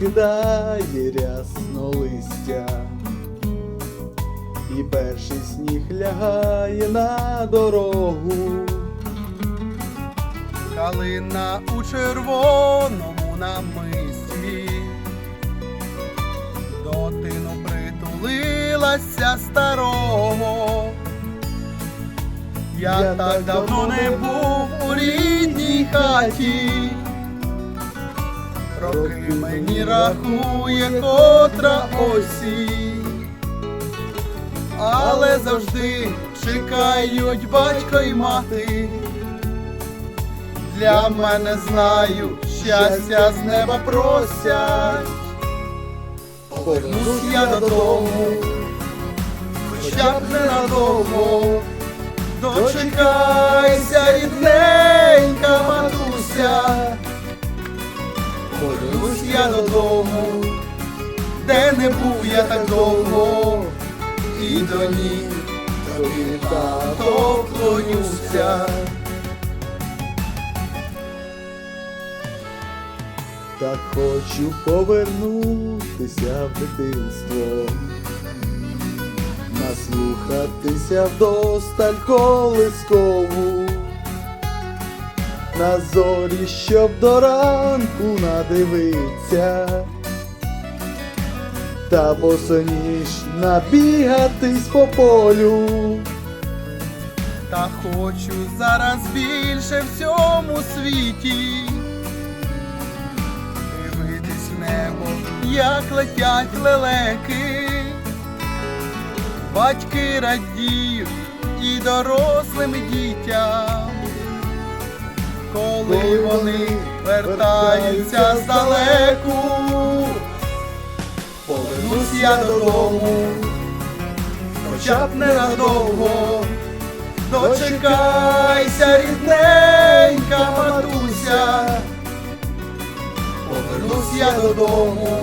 розкидає рясно листя, і перший сніг лягає на дорогу. Калина у червоному намисті, до тину притулилася старого. Я, так давно не був у рідній хаті, роки мені рахує котра осінь, але завжди чекають батько й мати. Для мене знаю, щастя з неба просять. Повернусь я додому, хоча б ненадовго. Дочекайся, рідненька де не був я так довго, і до ніг тобі тато вклонюся. Так хочу повернутися в дитинство, наслухатися вдосталь колискову, на зорі, щоб до ранку надивиться, та босоніж набігатись по полю. Та хочу зараз більше в цьому світі. Дивитись в небо, як летять лелеки, батьки радіють і дорослим і дітям, коли вони вертаються здалеку, повернусь я додому, хоча б ненадовго. Дочекайся, рідненька матуся, повернусь я додому,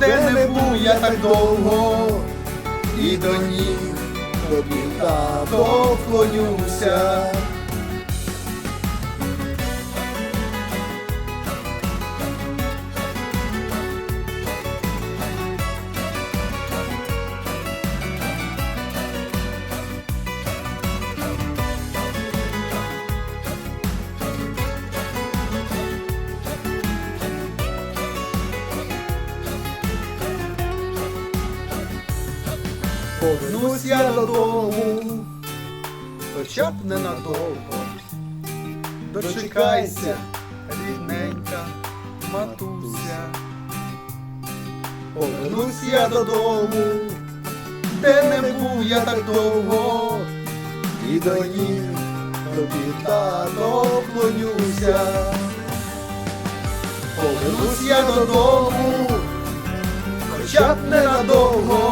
де не був я так довго, і до ніг тобі тато вклонюся. Повернусь я додому, хоча б ненадовго. Дочекайся, рідненька матуся. Повернусь я додому, де не був я так довго, і до ніг тобі тато вклонюся. Повернусь я додому, хоча б ненадовго.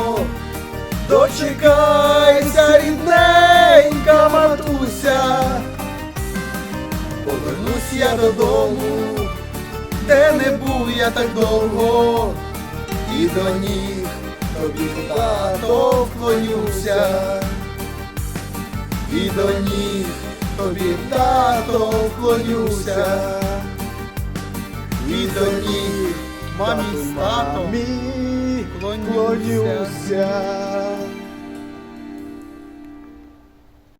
Дочекайся, рідненька матуся, повернусь я додому, де не був я так довго, і до ніг тобі тато вклонюся, і до ніг тобі тато вклонюся, і до ніг мамі з татом Клонюся.